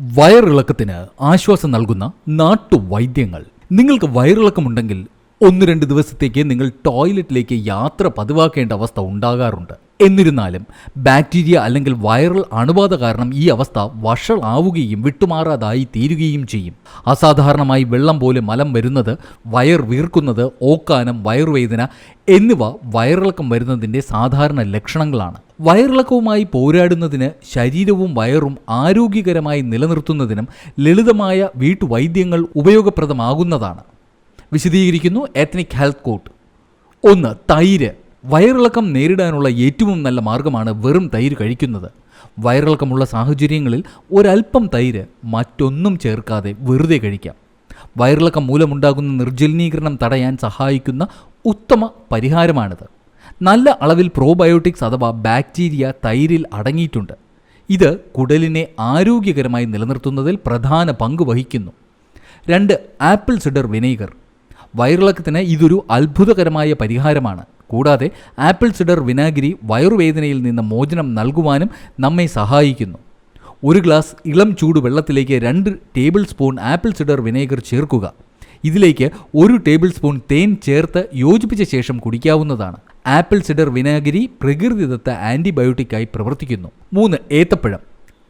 വയറിളക്കത്തിന് ആശ്വാസം നൽകുന്ന നാട്ടുവൈദ്യങ്ങൾ. നിങ്ങൾക്ക് വയറിളക്കമുണ്ടെങ്കിൽ ഒന്ന് രണ്ട് ദിവസത്തേക്ക് നിങ്ങൾ ടോയ്ലറ്റിലേക്ക് യാത്ര പതിവാക്കേണ്ട അവസ്ഥ ഉണ്ടാകാറുണ്ട്. എന്നിരുന്നാലും ബാക്ടീരിയ അല്ലെങ്കിൽ വൈറൽ അണുബാധ കാരണം ഈ അവസ്ഥ വഷളാവുകയും വിട്ടുമാറാതായി തീരുകയും ചെയ്യും. അസാധാരണമായി വെള്ളം പോലെ മലം വരുന്നത് വയർ വീർക്കുന്നത് ഓക്കാനം വയറുവേദന എന്നിവ വയറിളക്കം വരുന്നതിന്റെ സാധാരണ ലക്ഷണങ്ങളാണ്. വയറിളക്കവുമായി പോരാടുന്നതിന് ശരീരവും വയറും ആരോഗ്യകരമായി നിലനിർത്തുന്നതിനും ലളിതമായ വീട്ടുവൈദ്യങ്ങൾ ഉപയോഗപ്രദമാകുന്നതാണ്. വിശദീകരിക്കുന്നു എത്നിക് ഹെൽത്ത് കോട്ട് ഒന്ന് തൈര്. വയറിളക്കം നേരിടാനുള്ള ഏറ്റവും നല്ല മാർഗമാണ് വെറും തൈര് കഴിക്കുന്നത്. വയറിളക്കമുള്ള സാഹചര്യങ്ങളിൽ ഒരൽപ്പം തൈര് മറ്റൊന്നും ചേർക്കാതെ വെറുതെ കഴിക്കാം. വയറിളക്കം മൂലമുണ്ടാകുന്ന നിർജലീകരണം തടയാൻ സഹായിക്കുന്ന ഉത്തമ പരിഹാരമാണിത്. നല്ല അളവിൽ പ്രോബയോട്ടിക്സ് അഥവാ ബാക്ടീരിയ തൈരിൽ അടങ്ങിയിട്ടുണ്ട്. ഇത് കുടലിനെ ആരോഗ്യകരമായി നിലനിർത്തുന്നതിൽ പ്രധാന പങ്ക് വഹിക്കുന്നു. രണ്ട് ആപ്പിൾ സിഡർ വിനേഗർ. വയറിളക്കത്തിന് ഇതൊരു അത്ഭുതകരമായ പരിഹാരമാണ്. കൂടാതെ ആപ്പിൾ സിഡർ വിനാഗിരി വയറുവേദനയിൽ നിന്ന് മോചനം നൽകുവാനും നമ്മെ സഹായിക്കുന്നു. ഒരു ഗ്ലാസ് ഇളം ചൂടുവെള്ളത്തിലേക്ക് രണ്ട് tablespoon apple cider vinegar ചേർക്കുക. ഇതിലേക്ക് ഒരു ടേബിൾ സ്പൂൺ തേൻ ചേർത്ത് യോജിപ്പിച്ച ശേഷം കുടിക്കാവുന്നതാണ്. ആപ്പിൾ സിഡർ വിനാഗിരി പ്രകൃതിദത്ത ആന്റിബയോട്ടിക്കായി പ്രവർത്തിക്കുന്നു. മൂന്ന് ഏത്തപ്പഴം.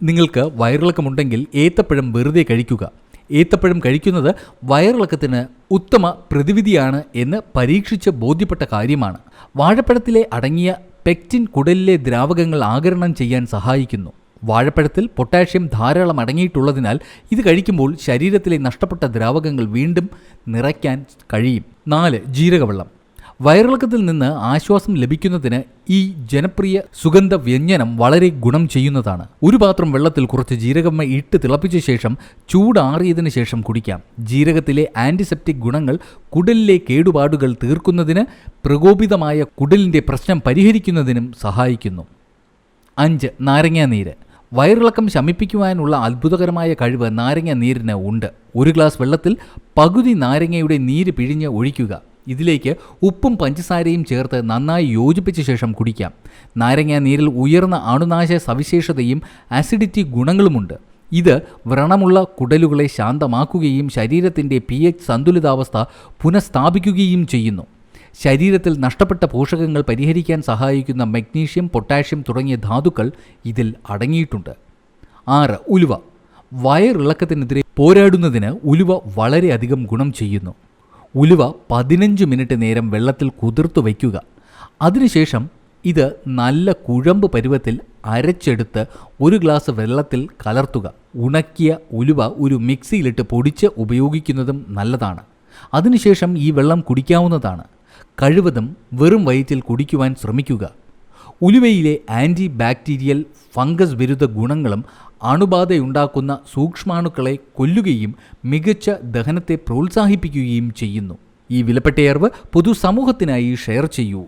നിങ്ങൾക്ക് വയറിളക്കമുണ്ടെങ്കിൽ ഏത്തപ്പഴം വെറുതെ കഴിക്കുക. ഏത്തപ്പഴം കഴിക്കുന്നത് വയറിളക്കത്തിന് ഉത്തമ പ്രതിവിധിയാണ് എന്ന് പരീക്ഷിച്ച് ബോധ്യപ്പെട്ട കാര്യമാണ്. വാഴപ്പഴത്തിലെ അടങ്ങിയ പെക്റ്റിൻ കുടലിലെ ദ്രാവകങ്ങൾ ആകരണം ചെയ്യാൻ സഹായിക്കുന്നു. വാഴപ്പഴത്തിൽ പൊട്ടാഷ്യം ധാരാളം അടങ്ങിയിട്ടുള്ളതിനാൽ ഇത് കഴിക്കുമ്പോൾ ശരീരത്തിലെ നഷ്ടപ്പെട്ട ദ്രാവകങ്ങൾ വീണ്ടും നിറയ്ക്കാൻ കഴിയും. നാല് ജീരകവെള്ളം. വയറിളക്കത്തിൽ നിന്ന് ആശ്വാസം ലഭിക്കുന്നതിന് ഈ ജനപ്രിയ സുഗന്ധ വ്യഞ്ജനം വളരെ ഗുണം ചെയ്യുന്നതാണ്. ഒരു പാത്രം വെള്ളത്തിൽ കുറച്ച് ജീരകമ്മ ഇട്ട് തിളപ്പിച്ച ശേഷം ചൂടാറിയതിനു ശേഷം കുടിക്കാം. ജീരകത്തിലെ ആന്റിസെപ്റ്റിക് ഗുണങ്ങൾ കുടലിലെ കേടുപാടുകൾ തീർക്കുന്നതിന് പ്രകോപിതമായ കുടലിന്റെ പ്രശ്നം പരിഹരിക്കുന്നതിനും സഹായിക്കുന്നു. അഞ്ച് നാരങ്ങാനീര്. വയറിളക്കം ശമിപ്പിക്കുവാനുള്ള അത്ഭുതകരമായ കഴിവ് നാരങ്ങ നീരിന് ഉണ്ട്. ഒരു ഗ്ലാസ് വെള്ളത്തിൽ പകുതി നാരങ്ങയുടെ നീര് പിഴിഞ്ഞ് ഒഴിക്കുക. ഇതിലേക്ക് ഉപ്പും പഞ്ചസാരയും ചേർത്ത് നന്നായി യോജിപ്പിച്ച ശേഷം കുടിക്കാം. നാരങ്ങ നീരിൽ ഉയർന്ന അണുനാശ സവിശേഷതയും ആസിഡിറ്റി ഗുണങ്ങളുമുണ്ട്. ഇത് വ്രണമുള്ള കുടലുകളെ ശാന്തമാക്കുകയും ശരീരത്തിന്റെ പി എച്ച് സന്തുലിതാവസ്ഥ പുനഃസ്ഥാപിക്കുകയും ചെയ്യുന്നു. ശരീരത്തിൽ നഷ്ടപ്പെട്ട പോഷകങ്ങൾ പരിഹരിക്കാൻ സഹായിക്കുന്ന മഗ്നീഷ്യം പൊട്ടാഷ്യം തുടങ്ങിയ ധാതുക്കൾ ഇതിൽ അടങ്ങിയിട്ടുണ്ട്. ആറ് ഉലുവ. വയറിളക്കത്തിനെതിരെ പോരാടുന്നതിന് ഉലുവ വളരെയധികം ഗുണം ചെയ്യുന്നു. ഉലുവ പതിനഞ്ച് മിനിറ്റ് നേരം വെള്ളത്തിൽ കുതിർത്തു വയ്ക്കുക. അതിനുശേഷം ഇത് നല്ല കുഴമ്പ് പരുവത്തിൽ അരച്ചെടുത്ത് ഒരു ഗ്ലാസ് വെള്ളത്തിൽ കലർത്തുക. ഉണക്കിയ ഉലുവ ഒരു മിക്സിയിലിട്ട് പൊടിച്ച് ഉപയോഗിക്കുന്നതും നല്ലതാണ്. അതിനുശേഷം ഈ വെള്ളം കുടിക്കാവുന്നതാണ്. കഴിവതും വെറും വയറ്റിൽ കുടിക്കുവാൻ ശ്രമിക്കുക. ഉലുവയിലെ ആന്റി ബാക്ടീരിയൽ ഫംഗസ് വിരുദ്ധ ഗുണങ്ങളും അണുബാധയുണ്ടാക്കുന്ന സൂക്ഷ്മാണുക്കളെ കൊല്ലുകയും മികച്ച ദഹനത്തെ പ്രോത്സാഹിപ്പിക്കുകയും ചെയ്യുന്നു. ഈ വിലപ്പെട്ടയർവ് പൊതുസമൂഹത്തിനായി ഷെയർ ചെയ്യൂ.